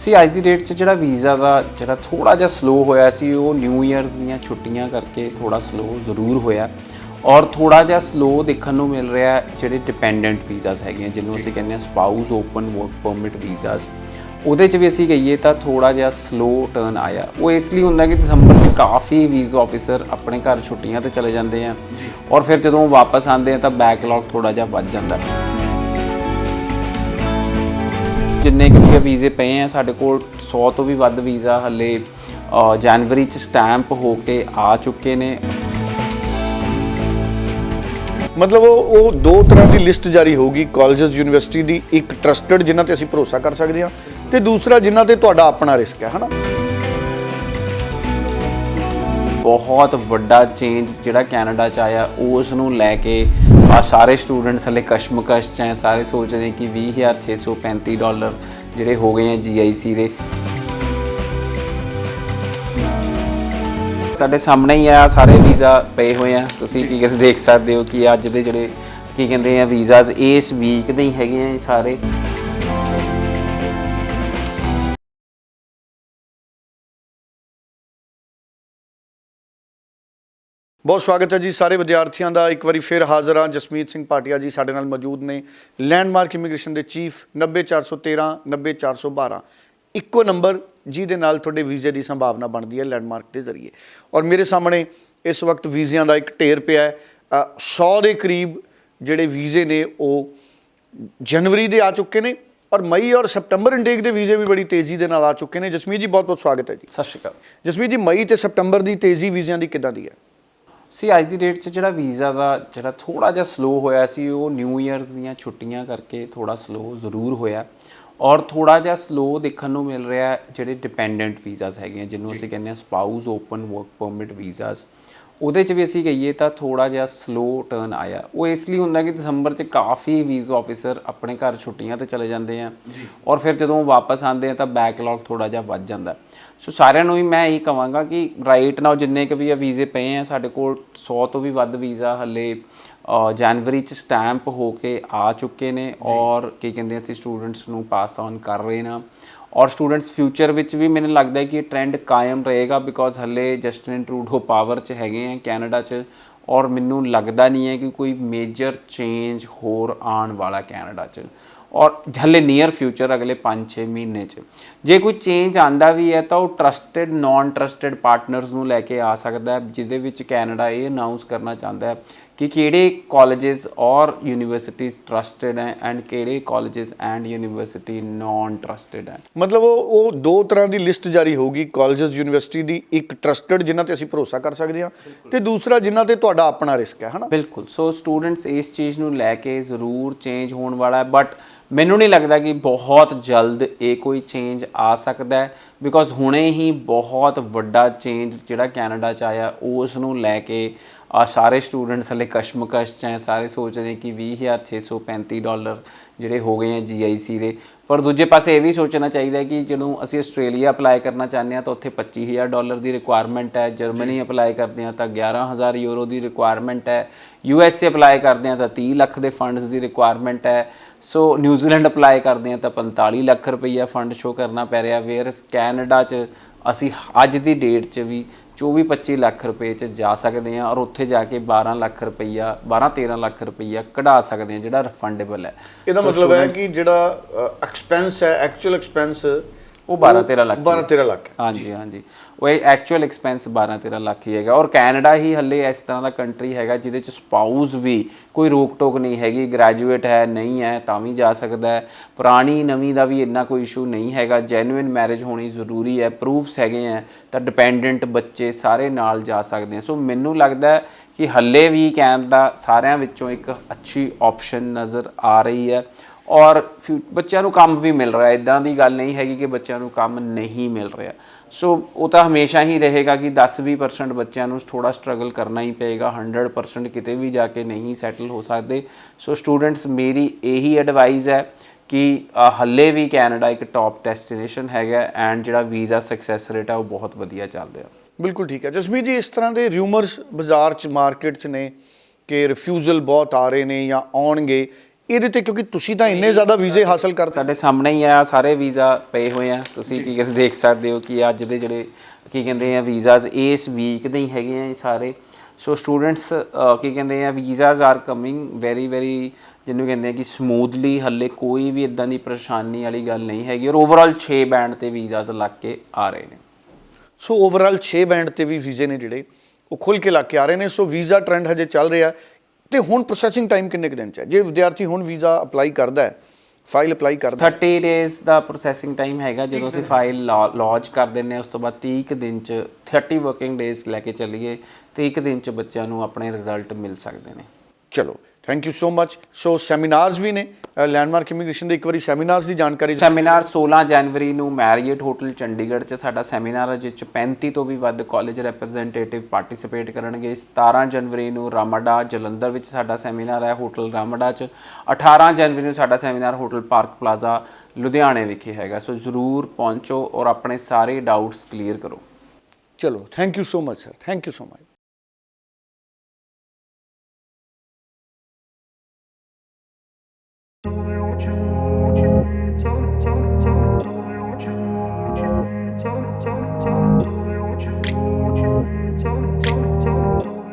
ਸੀ ਅੱਜ ਦੀ ਡੇਟ 'ਚ ਜਿਹੜਾ ਵੀਜ਼ਾ ਦਾ ਜਿਹੜਾ ਥੋੜਾ ਜਿਹਾ ਸਲੋ ਹੋਇਆ ਸੀ ਉਹ ਨਿਊ ਇਅਰਸ ਦੀਆਂ ਛੁੱਟੀਆਂ ਕਰਕੇ ਥੋੜਾ ਸਲੋ ਜ਼ਰੂਰ ਹੋਇਆ ਔਰ ਥੋੜਾ ਜਿਹਾ ਸਲੋ ਦੇਖਣ ਨੂੰ ਮਿਲ ਰਿਹਾ ਜਿਹੜੇ ਡਿਪੈਂਡੈਂਟ ਵੀਜ਼ਾਸ ਹੈਗੇ ਜਿਹਨੂੰ ਅਸੀਂ ਕਹਿੰਦੇ ਆ spouse open work permit visas ਉਹਦੇ 'ਚ ਵੀ ਅਸੀਂ ਕਹੀਏ ਤਾਂ ਥੋੜਾ ਜਿਹਾ ਸਲੋ ਟਰਨ ਆਇਆ। ਉਹ ਇਸ ਲਈ ਹੁੰਦਾ ਕਿ ਦਸੰਬਰ 'ਚ ਕਾਫੀ ਵੀਜ਼ਾ ਆਫੀਸਰ ਆਪਣੇ ਘਰ ਛੁੱਟੀਆਂ ਤੇ ਚਲੇ ਜਾਂਦੇ ਆ ਔਰ ਫਿਰ ਜਦੋਂ ਵਾਪਸ ਆਉਂਦੇ ਆ ਤਾਂ ਬੈਕਲੌਗ ਥੋੜਾ ਜਿਹਾ ਵੱਧ ਜਾਂਦਾ। ਹੈ ਜਿੰਨੇ ਕਿ ਵੀ ਵੀਜ਼ੇ ਪਏ ਆ ਸਾਡੇ ਕੋਲ 100 ਤੋਂ ਵੀ ਵੱਧ ਵੀਜ਼ਾ ਹੱਲੇ ਜਨਵਰੀ ਚ ਸਟੈਂਪ ਹੋ ਕੇ ਆ ਚੁੱਕੇ ਨੇ। ਮਤਲਬ ਉਹ ਉਹ ਦੋ ਤਰ੍ਹਾਂ ਦੀ ਲਿਸਟ ਜਾਰੀ ਹੋਊਗੀ ਕਾਲਜਸ ਯੂਨੀਵਰਸਿਟੀ ਦੀ ਇੱਕ ਟਰਸਟਡ ਜਿਨ੍ਹਾਂ ਤੇ ਅਸੀਂ ਭਰੋਸਾ ਕਰ ਸਕਦੇ ਹਾਂ ਤੇ ਦੂਸਰਾ ਜਿਨ੍ਹਾਂ ਤੇ ਤੁਹਾਡਾ ਆਪਣਾ ਰਿਸਕ ਹੈ ਹਨਾ? ਬਹੁਤ ਵੱਡਾ ਚੇਂਜ ਜਿਹੜਾ ਕੈਨੇਡਾ ਚ ਆਇਆ ਉਸ ਨੂੰ ਲੈ ਕੇ ਆ ਸਾਰੇ ਸਟੂਡੈਂਟਸ ਹਲੇ ਕਸ਼ਮਕਸ਼ ਚ ਹੈ ਸਾਰੇ ਸੋਚ ਰਹੇ ਕਿ 20635 ਡਾਲਰ ਜਿਹੜੇ ਹੋ ਗਏ ਆ GIC ਦੇ। ਤੁਹਾਡੇ ਸਾਹਮਣੇ ਹੀ ਆ, ਸਾਰੇ ਵੀਜ਼ਾ ਪਏ ਹੋਏ ਆ। ਤੁਸੀਂ ਕੀ ਕਹਿੰਦੇ, ਦੇਖ ਸਕਦੇ ਹੋ ਕਿ ਅੱਜ ਦੇ ਜਿਹੜੇ, ਕੀ ਕਹਿੰਦੇ ਆ ਵੀਜ਼ਾਸ ਇਸ ਵੀਕ ਦੇ ਹੀ ਹੈਗੇ ਆ ਸਾਰੇ। ਬਹੁਤ ਸਵਾਗਤ ਹੈ ਜੀ ਸਾਰੇ ਵਿਦਿਆਰਥੀਆਂ ਦਾ। ਇੱਕ ਵਾਰੀ ਫਿਰ ਹਾਜ਼ਰ ਹਾਂ। ਜਸਮੀਤ ਸਿੰਘ ਪਾਟਿਆ ਜੀ ਸਾਡੇ ਨਾਲ ਮੌਜੂਦ ਨੇ। ਲੈਂਡਮਾਰਕ ਇਮੀਗ੍ਰੇਸ਼ਨ ਦੇ ਚੀਫ 90413 90412 ਇੱਕੋ ਨੰਬਰ ਜਿਹਦੇ ਨਾਲ ਤੁਹਾਡੇ ਵੀਜ਼ੇ ਦੀ ਸੰਭਾਵਨਾ ਬਣਦੀ ਹੈ ਲੈਂਡਮਾਰਕ ਦੇ ਜ਼ਰੀਏ। ਔਰ ਮੇਰੇ ਸਾਹਮਣੇ ਇਸ ਵਕਤ ਵੀਜ਼ਿਆਂ ਦਾ ਇੱਕ ਢੇਰ ਪਿਆ ਹੈ। ਅ, 100 ਦੇ ਕਰੀਬ ਜਿਹੜੇ ਵੀਜ਼ੇ ਨੇ ਉਹ ਜਨਵਰੀ ਦੇ ਆ ਚੁੱਕੇ ਨੇ ਔਰ ਮਈ ਔਰ ਸਪਟੰਬਰ ਇਨਟੇਕ ਦੇ ਵੀਜ਼ੇ ਵੀ ਬੜੀ ਤੇਜ਼ੀ ਦੇ ਨਾਲ ਆ ਚੁੱਕੇ ਨੇ। ਜਸਮੀਤ ਜੀ ਬਹੁਤ ਬਹੁਤ ਸਵਾਗਤ ਹੈ ਜੀ। ਸਤਿ ਸ਼੍ਰੀ ਅਕਾਲ। ਜਸਮੀਤ ਜੀ ਮਈ ਤੇ ਸਪਟੰਬਰ ਦੀ ਤੇਜ਼ੀ ਵੀਜ਼ਿਆਂ ਦੀ ਕਿੱਦਾਂ ਦੀ ਹੈ? ਸੀ ਅੱਜ ਦੀ ਡੇਟ 'ਚ ਜਿਹੜਾ ਵੀਜ਼ਾ ਦਾ ਜਿਹੜਾ ਥੋੜਾ ਜਿਹਾ ਸਲੋ ਹੋਇਆ ਸੀ ਉਹ ਨਿਊ ਇਅਰਸ ਦੀਆਂ ਛੁੱਟੀਆਂ ਕਰਕੇ ਥੋੜਾ ਸਲੋ ਜ਼ਰੂਰ ਹੋਇਆ ਔਰ ਥੋੜਾ ਜਿਹਾ ਸਲੋ ਦੇਖਣ ਨੂੰ ਮਿਲ ਰਿਹਾ ਜਿਹੜੇ ਡਿਪੈਂਡੈਂਟ ਵੀਜ਼ਾਸ ਹੈਗੇ ਜਿਹਨੂੰ ਅਸੀਂ ਕਹਿੰਦੇ ਆ spouse open work permit visas ਉਹਦੇ 'ਚ ਵੀ ਅਸੀਂ ਕਹੀਏ ਤਾਂ ਥੋੜਾ ਜਿਹਾ ਸਲੋ ਟਰਨ ਆਇਆ। ਉਹ ਇਸ ਲਈ ਹੁੰਦਾ ਕਿ ਦਸੰਬਰ 'ਚ ਕਾਫੀ ਵੀਜ਼ਾ ਆਫੀਸਰ ਆਪਣੇ ਘਰ ਛੁੱਟੀਆਂ ਤੇ ਚਲੇ ਜਾਂਦੇ ਆ। ਔਰ ਫਿਰ ਜਦੋਂ ਵਾਪਸ ਆਉਂਦੇ ਆ ਤਾਂ ਬੈਕਲੌਗ ਥੋੜਾ ਜਿਹਾ ਵੱਧ ਜਾਂਦਾ। ਸੋ ਸਾਰਿਆਂ ਨੂੰ ਹੀ ਮੈਂ ਇਹੀ ਕਹਾਂਗਾ ਕਿ ਰਾਈਟ ਨਾਓ ਜਿੰਨੇ ਕਿ ਵੀ ਵੀਜ਼ੇ ਪਏ ਆ ਸਾਡੇ ਕੋਲ 100 ਤੋਂ ਵੀ ਵੱਧ ਵੀਜ਼ਾ ਹੱਲੇ ਜਨਵਰੀ ਚ ਸਟੈਂਪ ਹੋ ਕੇ ਆ ਚੁੱਕੇ ਨੇ। ਔਰ ਕੀ ਕਹਿੰਦੇ ਆ, ਅਸੀਂ ਸਟੂਡੈਂਟਸ ਨੂੰ ਪਾਸ ਔਨ ਕਰ ਰਹੇ ਨਾ। ਔਰ ਸਟੂਡੈਂਟਸ ਫਿਊਚਰ ਵਿੱਚ ਵੀ ਮੈਨੂੰ ਲੱਗਦਾ ਹੈ ਕਿ ਇਹ ਟ੍ਰੈਂਡ ਕਾਇਮ ਰਹੇਗਾ ਬਿਕੋਜ਼ ਹੱਲੇ ਜਸਟਿਨ ਟਰੂਡੋ ਪਾਵਰ 'ਚ ਹੈਗੇ ਆ ਕੈਨੇਡਾ 'ਚ ਔਰ ਮੈਨੂੰ ਲੱਗਦਾ ਨਹੀਂ ਹੈ ਕਿ ਕੋਈ ਮੇਜਰ ਚੇਂਜ ਹੋਰ ਆਉਣ ਵਾਲਾ ਕੈਨੇਡਾ 'ਚ ਔਰ ਹਲੇ ਨੀਅਰ ਫਿਊਚਰ ਅਗਲੇ 5-6 ਮਹੀਨੇ 'ਚ। ਜੇ ਕੋਈ ਚੇਂਜ ਆਂਦਾ ਵੀ ਹੈ ਤਾਂ ਉਹ ਟਰਸਟਡ ਨਾਨ ਟਰਸਟਡ ਪਾਰਟਨਰਸ ਨੂੰ ਲੈ ਕੇ ਆ ਸਕਦਾ ਹੈ, ਜਿਹਦੇ ਵਿੱਚ ਕੈਨੇਡਾ ਇਹ ਅਨਾਉਂਸ ਕਰਨਾ ਚਾਹੁੰਦਾ ਹੈ ਕਿ ਕਿਹੜੇ ਕਾਲਜਸ ਔਰ ਯੂਨੀਵਰਸਿਟੀਜ਼ ਟਰਸਟਡ ਹੈ ਐਂਡ ਕਿਹੜੇ colleges and university non trusted ਹੈ? ਮਤਲਬ ਉਹ ਉਹ ਦੋ ਤਰ੍ਹਾਂ ਦੀ ਲਿਸਟ ਜਾਰੀ ਹੋਊਗੀ ਕਾਲਜਸ ਯੂਨੀਵਰਸਿਟੀ ਦੀ ਇੱਕ ਟਰਸਟਡ ਜਿਨ੍ਹਾਂ ਤੇ ਅਸੀਂ ਭਰੋਸਾ ਕਰ ਸਕਦੇ ਹਾਂ ਤੇ ਦੂਸਰਾ ਜਿਨ੍ਹਾਂ ਤੇ ਤੁਹਾਡਾ ਆਪਣਾ ਰਿਸਕ ਹੈ ਹਨਾ? ਬਿਲਕੁਲ। ਸੋ ਸਟੂਡੈਂਟਸ ਇਸ ਚੀਜ਼ ਨੂੰ ਲੈ ਕੇ ਜ਼ਰੂਰ ਚੇਂਜ ਹੋਣ ਵਾਲਾ ਹੈ ਬਟ ਮੈਨੂੰ ਨਹੀਂ ਲੱਗਦਾ ਕਿ ਬਹੁਤ ਜਲਦ ਇਹ ਕੋਈ ਚੇਂਜ ਆ ਸਕਦਾ ਹੈ ਬਿਕੋਜ਼ ਹੁਣੇ ਹੀ ਬਹੁਤ ਵੱਡਾ ਚੇਂਜ ਜਿਹੜਾ ਕੈਨੇਡਾ ਚ ਆਇਆ ਉਸ ਨੂੰ ਲੈ ਕੇ ਆ ਸਾਰੇ ਸਟੂਡੈਂਟਸ ਹਲੇ ਕਸ਼ਮਕਸ਼ ਚ ਹੈ ਸਾਰੇ ਸੋਚ ਰਹੇ ਕਿ 20635 ਡਾਲਰ ਜਿਹੜੇ ਹੋ ਗਏ ਆ GIC ਦੇ। ਪਰ ਦੂਜੇ ਪਾਸੇ ਇਹ ਵੀ ਸੋਚਣਾ ਚਾਹੀਦਾ ਹੈ ਕਿ ਜਦੋਂ ਅਸੀਂ ਆਸਟ੍ਰੇਲੀਆ ਅਪਲਾਈ ਕਰਨਾ ਚਾਹੁੰਦੇ ਹਾਂ ਤਾਂ ਉੱਥੇ 25000 ਡਾਲਰ ਦੀ ਰਿਕੁਆਇਰਮੈਂਟ ਹੈ। ਜਰਮਨੀ ਅਪਲਾਈ ਕਰਦੇ ਹਾਂ ਤਾਂ 11000 ਯੂਰੋ ਦੀ ਰਿਕੁਆਇਰਮੈਂਟ ਹੈ। ਯੂਐਸਏ ਅਪਲਾਈ ਕਰਦੇ ਹਾਂ ਤਾਂ 30 ਲੱਖ ਦੇ ਫੰਡਸ ਦੀ ਰਿਕੁਆਇਰਮੈਂਟ ਹੈ। ਸੋ ਨਿਊਜ਼ੀਲੈਂਡ ਅਪਲਾਈ ਕਰਦੇ ਹਾਂ ਤਾਂ 45 ਲੱਖ ਰੁਪਈਆ ਫੰਡ ਸ਼ੋ ਕਰਨਾ ਪੈ ਰਿਹਾ। ਵੇਅਰ ਕੈਨੇਡਾ 'ਚ ਅਸੀਂ ਅੱਜ ਦੀ ਡੇਟ 'ਚ ਵੀ 24-25 ਲੱਖ ਰੁਪਏ 'ਚ ਜਾ ਸਕਦੇ ਹਾਂ ਔਰ ਉੱਥੇ ਜਾ ਕੇ 12 ਲੱਖ ਰੁਪਈਆ 12-13 ਲੱਖ ਰੁਪਈਆ ਕਢਾ ਸਕਦੇ ਹਾਂ ਜਿਹੜਾ ਰਿਫੰਡੇਬਲ ਹੈ। ਇਹਦਾ ਮਤਲਬ ਹੈ ਕਿ ਜਿਹੜਾ ਐਕਸਪੈਂਸ ਹੈ ਐਕਚੁਅਲ ਐਕਸਪੈਂਸ ਉਹ 12-13 ਲੱਖ 12 13 ਲੱਖ। ਹਾਂਜੀ ਹਾਂਜੀ। ਉਹ ਇਹ ਐਕਚੁਅਲ ਐਕਸਪੈਂਸ 12-13 ਲੱਖ ਹੀ ਹੈਗਾ। ਔਰ ਕੈਨੇਡਾ ਹੀ ਹੱਲੇ ਇਸ ਤਰ੍ਹਾਂ ਦਾ ਕੰਟਰੀ ਹੈਗਾ ਜਿਹਦੇ ਚ ਸਪਾਊਸ ਵੀ ਕੋਈ ਰੋਕ ਟੋਕ ਨਹੀਂ ਹੈਗੀ ਗ੍ਰੈਜੂਏਟ ਹੈ ਨਹੀਂ ਹੈ ਤਾਂ ਵੀ ਜਾ ਸਕਦਾ ਹੈ। ਪੁਰਾਣੀ ਨਵੀਂ ਦਾ ਵੀ ਇੰਨਾ ਕੋਈ ਇਸ਼ੂ ਨਹੀਂ ਹੈਗਾ। ਜੈਨੂਇਨ ਮੈਰਿਜ ਹੋਣੀ ਜ਼ਰੂਰੀ ਹੈ ਪ੍ਰੂਫਸ ਹੈਗੇ ਆ ਤਾਂ ਡਿਪੈਂਡੈਂਟ ਬੱਚੇ ਸਾਰੇ ਨਾਲ ਜਾ ਸਕਦੇ ਆ ਸੋ ਮੈਨੂੰ ਲੱਗਦਾ ਹੈ ਕਿ ਹੱਲੇ ਵੀ ਕੈਨੇਡਾ ਸਾਰਿਆਂ ਵਿੱਚੋਂ ਇੱਕ ਅੱਛੀ ਆਪਸ਼ਨ ਨਜ਼ਰ ਆ ਰਹੀ ਹੈ। ਔਰ ਫਿਊ- ਬੱਚਿਆਂ ਨੂੰ ਕੰਮ ਵੀ ਮਿਲ ਰਿਹਾ ਇਦਾਂ ਦੀ ਗੱਲ ਨਹੀਂ ਹੈਗੀ ਕਿ ਬੱਚਿਆਂ ਨੂੰ ਕੰਮ ਨਹੀਂ ਮਿਲ ਰਿਹਾ। ਸੋ ਉਹ ਤਾਂ ਹਮੇਸ਼ਾ ਹੀ ਰਹੇਗਾ ਕਿ 10-20% ਬੱਚਿਆਂ ਨੂੰ ਥੋੜਾ ਸਟਰਗਲ ਕਰਨਾ ਹੀ ਪਏਗਾ 100% ਕਿਤੇ ਵੀ ਜਾ ਕੇ ਨਹੀਂ ਸੈਟਲ ਹੋ ਸਕਦੇ। ਸੋ ਸਟੂਡੈਂਟਸ ਮੇਰੀ ਇਹੀ ਐਡਵਾਈਸ ਹੈ ਕਿ ਅ, ਹੱਲੇ ਵੀ ਕੈਨੇਡਾ ਇੱਕ ਟੌਪ ਡੈਸਟੀਨੇਸ਼ਨ ਹੈਗਾ ਐਂਡ ਜਿਹੜਾ ਵੀਜ਼ਾ ਸਕਸੈਸ ਰੇਟ ਹੈ ਉਹ ਬਹੁਤ ਵਧੀਆ ਚੱਲ ਰਿਹਾ। ਬਿਲਕੁਲ ਠੀਕ ਹੈ। ਜਸਮੀਤ ਜੀ ਇਸ ਤਰ੍ਹਾਂ ਦੇ ਰਿਊਮਰਸ ਬਾਜ਼ਾਰ 'ਚ ਮਾਰਕੀਟ 'ਚ ਨੇ ਕਿ ਰਿਫਿਊਜ਼ਲ ਬਹੁਤ ਆ ਰਹੇ ਨੇ ਜਾਂ ਆਉਣਗੇ ਇਹਦੇ ਤੇ ਕਿਉਂਕਿ ਤੁਸੀਂ ਤਾਂ ਇੰਨੇ ਜ਼ਿਆਦਾ ਵੀਜ਼ੇ ਹਾਸਲ ਕਰ ਤੁਹਾਡੇ ਸਾਹਮਣੇ ਹੀ ਆ ਸਾਰੇ ਵੀਜ਼ਾ ਪਏ ਹੋਏ ਆ। ਤੁਸੀਂ ਕੀ ਕਹਿੰਦੇ ਦੇਖ ਸਕਦੇ ਹੋ ਕਿ ਅੱਜ ਦੇ ਜਿਹੜੇ ਕੀ ਕਹਿੰਦੇ ਆ ਵੀਜ਼ਾਸ ਇਸ ਵੀਕ ਦੇ ਹੀ ਹੈਗੇ ਆ ਇਹ ਸਾਰੇ। ਸੋ ਸਟੂਡੈਂਟਸ ਕੀ ਕਹਿੰਦੇ ਆ visas are coming very very ਜਿਹਨੂੰ ਕਹਿੰਦੇ ਆ ਕਿ ਸਮੂਥਲੀ ਹੱਲੇ ਕੋਈ ਵੀ ਇਦਾਂ ਦੀ ਪਰੇਸ਼ਾਨੀ ਵਾਲੀ ਗੱਲ ਨਹੀਂ ਹੈਗੀ। ਔਰ ਓਵਰਆਲ 6 ਬੈਂਡ ਤੇ ਵੀਜ਼ਾਸ ਲੱਗ ਕੇ ਆ ਰਹੇ ਨੇ। ਸੋ ਓਵਰਆਲ 6 ਬੈਂਡ ਤੇ ਵੀ ਵੀਜ਼ੇ ਨੇ ਜਿਹੜੇ ਉਹ ਖੁੱਲ ਕੇ ਲੱਗ ਕੇ ਆ ਰਹੇ ਨੇ। ਸੋ ਵੀਜ਼ਾ ਟ੍ਰੈਂਡ ਹਜੇ ਚੱਲ ਰਿਹਾ। ਤੇ ਹੁਣ ਪ੍ਰੋਸੈਸਿੰਗ ਟਾਈਮ ਕਿੰਨੇ ਕੁ ਦਿਨ ਚ ਹੈ? ਜੇ ਵਿਦਿਆਰਥੀ ਹੁਣ ਵੀਜ਼ਾ ਅਪਲਾਈ ਕਰਦਾ ਹੈ ਫਾਈਲ ਅਪਲਾਈ ਕਰਦਾ ਹੈ, 30 ਡੇਜ਼ ਦਾ ਪ੍ਰੋਸੈਸਿੰਗ ਟਾਈਮ ਹੈਗਾ ਜਦੋਂ ਅਸੀਂ ਫਾਈਲ ਲੌਂਚ ਕਰ ਦਿੰਨੇ ਉਸ ਤੋਂ ਬਾਅਦ 30 ਕੁ ਦਿਨ ਚ 30 ਵਰਕਿੰਗ ਡੇਜ਼ ਲੈ ਕੇ ਚੱਲੀਏ 30 ਕੁ ਦਿਨ ਚ ਬੱਚਿਆਂ ਨੂੰ ਆਪਣੇ ਰਿਜ਼ਲਟ ਮਿਲ ਸਕਦੇ ਨੇ। ਚਲੋ thank you so much so seminars ਵੀ ਨੇ ਲੈਂਡਮਾਰਕ ਇਮੀਗ੍ਰੇਸ਼ਨ ਦੇ ਇੱਕ ਵਾਰੀ ਸੈਮੀਨਾਰਸ ਦੀ ਜਾਣਕਾਰੀ ਸੈਮੀਨਾਰ 16 ਜਨਵਰੀ ਨੂੰ ਮੈਰੀਅਟ ਹੋਟਲ ਚੰਡੀਗੜ੍ਹ 'ਚ ਸਾਡਾ ਸੈਮੀਨਾਰ ਹੈ ਜਿਸ 'ਚ 35 ਤੋਂ ਵੀ ਵੱਧ ਕਾਲਜ ਰਿਪਰੈਜ਼ੈਂਟੇਟਿਵ ਪਾਰਟਿਸਿਪੇਟ ਕਰਨਗੇ। 17 ਜਨਵਰੀ ਨੂੰ ਰਾਮਡਾ ਜਲੰਧਰ ਵਿੱਚ ਸਾਡਾ ਸੈਮੀਨਾਰ ਹੈ ਹੋਟਲ ਰਾਮਡਾ 'ਚ। 18 ਜਨਵਰੀ ਨੂੰ ਸਾਡਾ ਸੈਮੀਨਾਰ ਹੋਟਲ ਪਾਰਕ ਪਲਾਜ਼ਾ ਲੁਧਿਆਣੇ ਵਿਖੇ ਹੈਗਾ। ਸੋ ਜ਼ਰੂਰ ਪਹੁੰਚੋ ਔਰ ਆਪਣੇ ਸਾਰੇ ਡਾਊਟਸ ਕਲੀਅਰ ਕਰੋ। ਚਲੋ thank you so much sir thank you so much